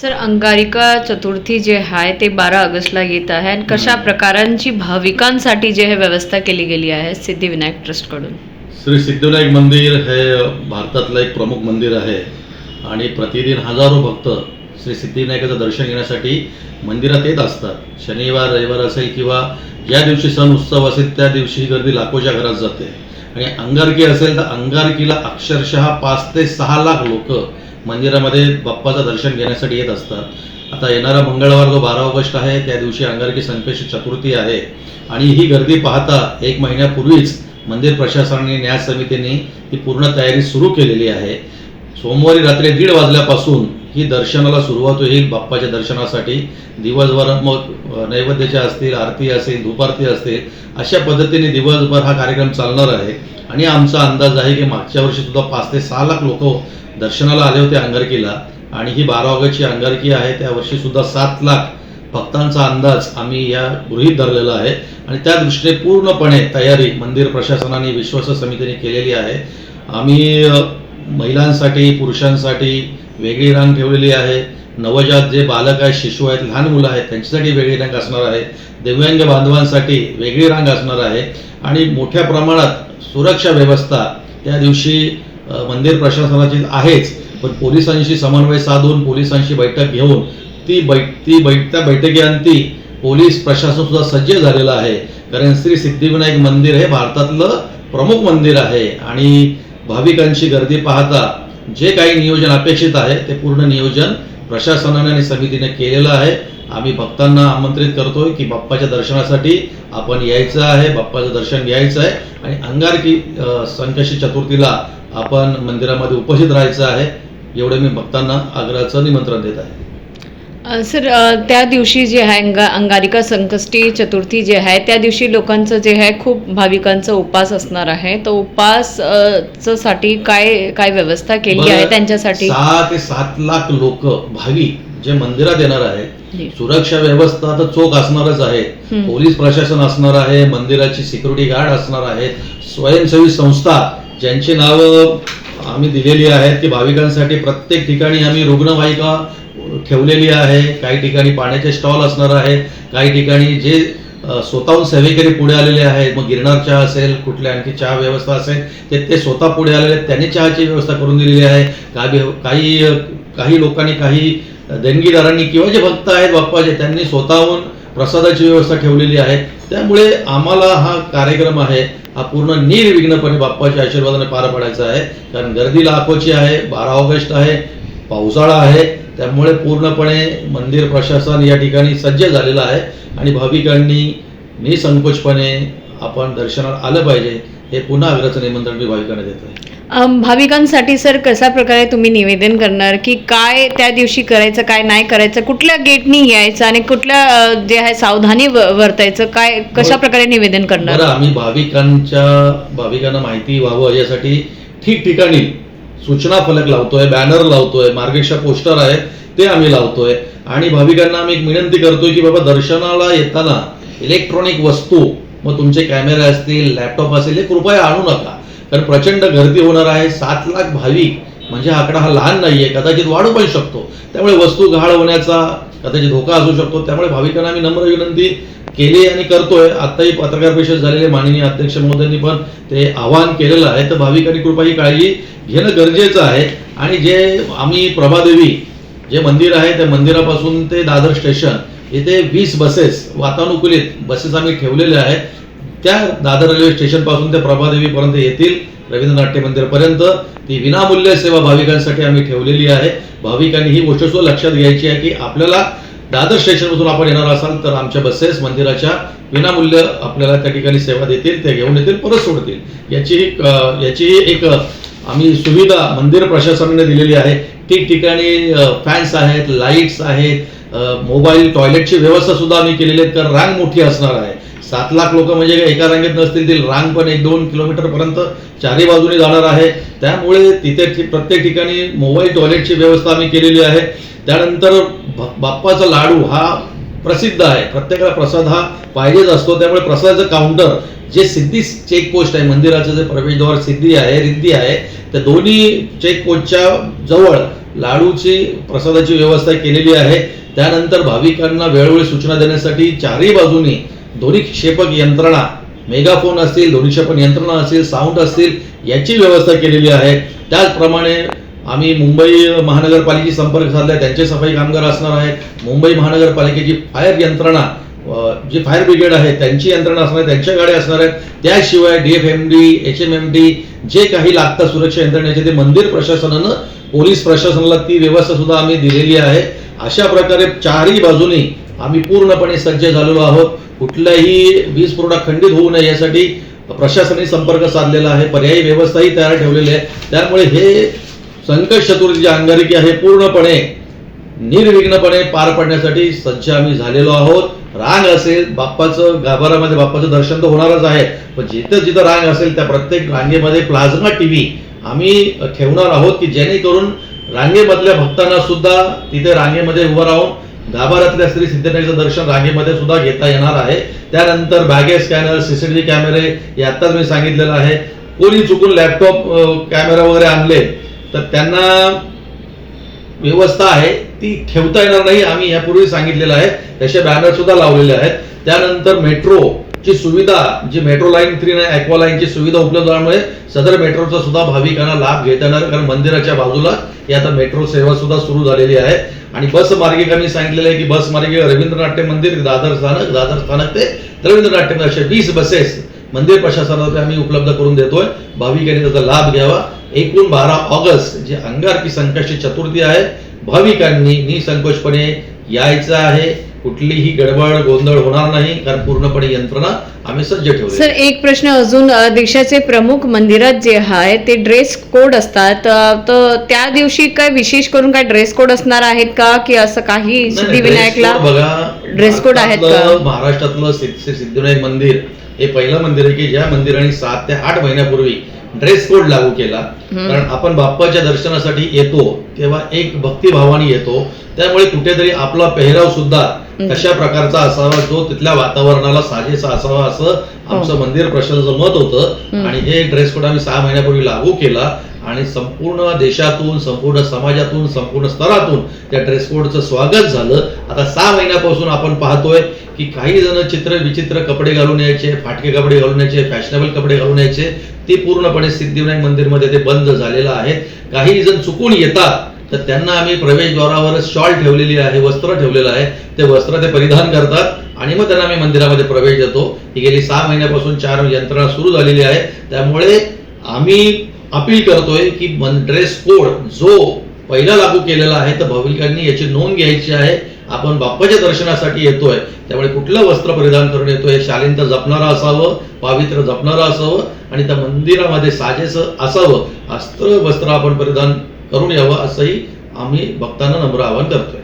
Sir Angarika चतुर्थी जे आहे ते बारा ऑगस्टला येत आहे आणि कशा प्रकारांची भाविकांसाठी जे आहे व्यवस्था केली गेली आहे सिद्धिविनायक ट्रस्टकडून? श्री सिद्धिविनायक मंदिर हे भारतातलं एक प्रमुख मंदिर आहे आणि प्रतिदिन हजारो भक्त श्री सिद्धिविनायकाचं दर्शन घेण्यासाठी मंदिरात येत असतात. शनिवार रविवार असेल किंवा ज्या दिवशी सण उत्सव असेल त्या दिवशी ही गर्दी लाखोच्या घरात जाते. आणि अंगारकी असेल तर अंगारकीला अक्षरशः पाच ते सहा लाख लोक मंदिरामध्ये बाप्पाचं दर्शन घेण्यासाठी येत असतात. आता येणारा मंगळवार जो बारा ऑगस्ट आहे त्या दिवशी अंगारकी संकष्टी चतुर्थी आहे. आणि ही गर्दी पाहता एक महिन्यापूर्वीच मंदिर प्रशासनाने न्याय समितीने ही पूर्ण तयारी सुरू केलेली आहे. सोमवारी रात्री दीड वाजल्यापासून ही दर्शनाला सुरुवात होईल बाप्पाच्या दर्शनासाठी. दिवसभर मग नैवेद्याच्या असतील आरती असेल धुपारती असतील अशा पद्धतीने दिवसभर हा कार्यक्रम चालणार आहे. आणि आमचा अंदाज आहे की मागच्या वर्षी सुद्धा पाच ते सहा लाख लोक दर्शनाला आले होते अंगारकीला. आणि ही बारा ऑगस्टची अंगारकी आहे त्या वर्षी सुद्धा सात लाख भक्तांचा अंदाज आम्ही या गृहीत धरलेला आहे. आणि त्या दृष्टीने पूर्णपणे तयारी मंदिर प्रशासनाने विश्वास समितीने केलेली आहे. आम्ही महिलांसाठी पुरुषांसाठी वेगळी रांग ठेवलेली आहे. नवजात जे बालक आहेत शिशू आहेत लहान मुलं आहेत त्यांच्यासाठी वेगळी रांग असणार आहे. दिव्यांग बांधवांसाठी वेगळी रांग असणार आहे. आणि मोठ्या प्रमाणात सुरक्षा व्यवस्था त्या दिवशी मंदिर प्रशासनाची आहेच. पण पोलिसांशी समन्वय साधून पोलिसांशी बैठक घेऊन ती बैठ ती बैठ त्या बैठकीअंती पोलीस प्रशासन सुद्धा सज्ज झालेलं आहे. कारण श्री सिद्धिविनायक मंदिर हे भारतातलं प्रमुख मंदिर आहे. आणि भाविकांची गर्दी पाहता जे काही नियोजन अपेक्षित आहे ते पूर्ण नियोजन प्रशासनाने आणि समितीने केलेलं आहे. आम्ही भक्तांना आमंत्रित करतोय की बाप्पाच्या दर्शनासाठी आपण यायचं आहे बाप्पाचं दर्शन घ्यायचं आहे आणि अंगारकी संकष्टी चतुर्थीला आपण मंदिरामध्ये उपस्थित राहायचं आहे. एवढं मी भक्तांना आग्रहाचं निमंत्रण देत आहे. सर त्या दिवशी जे आहे अंगा अंगारिका संकष्टी चतुर्थी जे आहे त्या दिवशी लोकांचं जे आहे खूप भाविकांचा उपास असणार आहे. तर उपाससाठी काय काय व्यवस्था केली आहे त्यांच्यासाठी? सहा ते सात लाख लोक भाविक जे मंदिरात येणार आहेत. सुरक्षा व्यवस्था तर चोख असणारच आहे. पोलीस प्रशासन असणार आहे मंदिराची सिक्युरिटी गार्ड असणार आहेत स्वयंसेवी संस्था ज्यांची नावं आम्ही दिलेली आहेत की भाविकांसाठी प्रत्येक ठिकाणी आम्ही रुग्णवाहिका ठेवलेली आहे. काही ठिकाणी पाण्याचे स्टॉल असणार आहे काही ठिकाणी जे स्वतःहून सेवेकरी पुढे आलेले आहेत. मग गिरणार चहा असेल कुठल्या आणखी चहा व्यवस्था असेल ते ते स्वतः पुढे आलेले आहेत. त्यांनी चहाची व्यवस्था करून दिलेली आहे. काही काही काही लोकांनी काही देणगीदारांनी किंवा जे भक्त आहेत बाप्पाचे त्यांनी स्वतःहून प्रसादाची व्यवस्था ठेवलेली आहे. त्यामुळे आम्हाला हा कार्यक्रम आहे. हा पूर्ण निर्विघ्नपणे बाप्पाच्या आशीर्वादाने पार पडायचा आहे. कारण गर्दी लाखोची आहे बारा ऑगस्ट आहे पावसाळा आहे. त्यामुळे पूर्णपणे मंदिर प्रशासन या ठिकाणी सज्ज झालेलं आहे आणि भाविकांनी निसंकोचपणे आपण दर्शनाला आलं पाहिजे हे पुन्हा आग्रहाचं निमंत्रण मी भाविकांना देत आहे. भाविकांसाठी सर कशा प्रकारे तुम्ही निवेदन करणार की काय त्या दिवशी करायचं काय नाही करायचं कुठल्या गेटनी यायचं आणि कुठल्या जे आहे सावधानी वर्तायचं काय कशा प्रकारे निवेदन करणार? आम्ही भाविकांच्या भाविकांना माहिती व्हावं यासाठी ठिकठिकाणी सूचना फलक लावतोय बॅनर लावतोय मार्गेशा पोस्टर आहे ते आम्ही लावतोय. आणि भाविकांना आम्ही एक विनंती करतोय की बाबा दर्शनाला येताना इलेक्ट्रॉनिक वस्तू मग तुमचे कॅमेरे असतील लॅपटॉप असेल हे कृपया आणू नका. कारण प्रचंड गर्दी होणार आहे. सात लाख भाविक म्हणजे आकडा हा लहान नाहीये कदाचित वाढू पण शकतो. त्यामुळे वस्तू गहाळ होण्याचा कदाचित धोका असू शकतो. त्यामुळे भाविकांना आम्ही नम्र विनंती केली आणि करतोय. आताही पत्रकार परिषद झालेले माननीय अध्यक्ष महोदयांनी पण ते आवाहन केलेलं आहे. तर भाविकांनी कृपा ही काळजी घेणं गरजेचं आहे. आणि जे आम्ही प्रभादेवी जे मंदिर आहे त्या मंदिरापासून ते दादर स्टेशन इथे वीस बसेस वातानुकूलित बसेस आम्ही ठेवलेल्या आहेत. त्या दादर रेल्वे स्टेशनपासून ते प्रभादेवीपर्यंत येतील रवींद्र नाट्य मंदिरपर्यंत. ती विनामूल्य सेवा भाविकांसाठी आम्ही ठेवलेली आहे. भाविकांनी ही गोष्ट सुद्धा लक्षात घ्यायची आहे की आपल्याला दादर स्टेशनमधून आपण येणार असाल तर आमच्या बसेस मंदिराच्या विनामूल्य आपल्याला त्या ठिकाणी सेवा देतील ते घेऊन येतील परत सोडतील. याची याची एक आम्ही सुविधा मंदिर प्रशासनाने दिलेली आहे. ठिकठिकाणी फॅन्स आहेत लाईट्स आहेत मोबाईल टॉयलेटची व्यवस्था सुद्धा आम्ही केलेली आहे. तर रांग मोठी असणार आहे. सात लाख लोक म्हणजे एका रांगेत नसतील ती रांग पण एक दोन किलोमीटर पर्यंत चारही बाजूने जाणार आहे. त्यामुळे तिथे प्रत्येक ठिकाणी मोबाईल टॉयलेटची व्यवस्था आम्ही केलेली आहे. त्यानंतर बाप्पाचा लाडू हा प्रसिद्ध आहे. प्रत्येकाला प्रसाद हा पाहिजेच असतो. त्यामुळे प्रसादाचं काउंटर जे सिद्धी चेक पोस्ट आहे मंदिराचं जे प्रवेशद्वार सिद्धी आहे रिद्धी आहे त्या दोन्ही चेक पोस्टच्या जवळ लाडूची प्रसादाची व्यवस्था केलेली आहे. त्यानंतर भाविकांना वेळोवेळी सूचना देण्यासाठी चारही बाजूनी दोन्ही क्षेपक यंत्रणा मेगाफोन असतील ध्वनी क्षेपक यंत्रणा असतील साऊंड असतील याची व्यवस्था केलेली आहे. त्याचप्रमाणे आम्ही मुंबई महानगरपालिकेशी संपर्क साधला त्यांचे सफाई कामगार असणार आहेत. मुंबई महानगरपालिकेची फायर यंत्रणा जी फायर ब्रिगेड आहे त्यांची यंत्रणा असणार आहे त्यांच्या गाड्या असणार आहेत. त्याशिवाय D F M D H M M D जे काही लागतं सुरक्षा यंत्रणेचे ते मंदिर प्रशासनानं पोलीस प्रशासनाला ती व्यवस्था सुद्धा आम्ही दिलेली आहे. अशा प्रकारे चारही बाजूनी आम्ही पूर्णपणे सज्ज झालेलो आहोत. कुठलाही वीज पुरवठा खंडित होऊ नये यासाठी प्रशासनाने संपर्क साधलेला आहे. पर्यायी व्यवस्थाही तयार ठेवलेली आहे. त्यामुळे हे संकट चतुर्थीची अंगारिकी आहे पूर्णपणे निर्विघ्नपणे पार पडण्यासाठी सज्ज आम्ही झालेलो आहोत. रांग असेल बाप्पाचं गाभारामध्ये बाप्पाचं दर्शन तर होणारच आहे. पण जिथं जिथं रांग असेल त्या प्रत्येक रांगेमध्ये प्लाझ्मा टीव्ही आम्ही ठेवणार आहोत की जेणेकरून रांगेमधल्या भक्तांना सुद्धा तिथे रांगेमध्ये उभं राहून गाभाऱ्यातल्या श्री सिद्धनाथचं दर्शन रांगेमध्ये सुद्धा घेता येणार आहे. त्यानंतर बॅगेज स्कॅनर सीसीटीव्ही कॅमेरे हे आत्ताच मी सांगितलेलं आहे. कोणी चुकून लॅपटॉप कॅमेरा वगैरे आणले तर त्यांना व्यवस्था आहे. ती ठेवता येणार नाही आम्ही यापूर्वी सांगितलेलं आहे. तसे बॅनर सुद्धा लावलेले आहेत. त्यानंतर मेट्रो ची सुविधा जी मेट्रो लाईन थ्री ॲक्वा लाईनची सुविधा उपलब्ध झाल्यामुळे सदर मेट्रोचा सुद्धा भाविकांना लाभ घेता येणार कारण मंदिराच्या बाजूला ही आता मेट्रो सेवा सुद्धा सुरू झालेली आहे. आणि बस मार्गिकांनी सांगितलेलं आहे की बस मार्गे रवींद्र नाट्य मंदिर दादर स्थानक दादर स्थानक ते रवींद्रनाट्य असे वीस बसेस मंदिर प्रशासनातर्फे आम्ही उपलब्ध करून देतोय. भाविकांनी त्याचा लाभ घ्यावा. एकूण बारा ऑगस्ट जे अंगारकी संकष्टी चतुर्थी आहे भाविकांनी निसंकोचपणे यायचं आहे. कुठलीही गडबड गोंधळ होणार नाही कारण पूर्णपणे यंत्रणा आम्ही सज्ज ठेवली सर एक प्रश्न अजून देशाचे प्रमुख मंदिरात जे आहे ते ड्रेस कोड असतात. तर त्या दिवशी काय विशेष करून काय ड्रेस कोड असणार आहेत का? की असं काही सिद्धिविनायकला बघा dress code आहेत महाराष्ट्रातलं सिद्धिविनायक मंदिर हे पहिलं मंदिर आहे की ज्या मंदिराने सात ते आठ महिन्यापूर्वी ड्रेस कोड लागू केला. कारण आपण बाप्पाच्या दर्शनासाठी येतो तेव्हा एक भक्तिभावाने येतो त्यामुळे कुठेतरी आपला पेहराव सुद्धा. तशा प्रकारचा असावा जो तिथल्या वातावरणाला साजेसा असावा असं आमचं मंदिर प्रशासनाचं मत होतं हो. आणि हे ड्रेस कोड आम्ही सहा महिन्यापूर्वी लागू केला आणि संपूर्ण देशातून संपूर्ण समाजातून संपूर्ण स्तरातून त्या ड्रेस कोडचं स्वागत झालं. आता सहा महिन्यापासून आपण पाहतोय की काही जण चित्र विचित्र कपडे घालून यायचे फाटके कपडे घालून यायचे फॅशनेबल कपडे घालून यायचे. ते पूर्णपणे सिद्धिविनायक मंदिरमध्ये ते बंद झालेलं आहे. काही जण चुकून येतात. तर त्यांना आम्ही प्रवेशद्वारावर शॉल ठेवलेली आहे वस्त्र ठेवलेलं आहे. ते वस्त्र ते परिधान करतात आणि मग त्यांना आम्ही मंदिरामध्ये प्रवेश देतो. ही गेली सहा महिन्यापासून चार यंत्रणा सुरू झालेली आहे. त्यामुळे आम्ही अपील करतोय की ड्रेस कोड जो पहिला लागू केलेला आहे तर भाविकांनी याची नोंद घ्यायची आहे. आपण बाप्पाच्या दर्शनासाठी येतोय. त्यामुळे कुठलं वस्त्र परिधान करून येतोय शालीनता जपणारं असावं पावित्र्य जपणारं असावं आणि त्या मंदिरामध्ये साजेस असावं. अस्त्र वस्त्र आपण परिधान करून यावं असंही आम्ही भक्तांना नम्र आवाहन करतोय.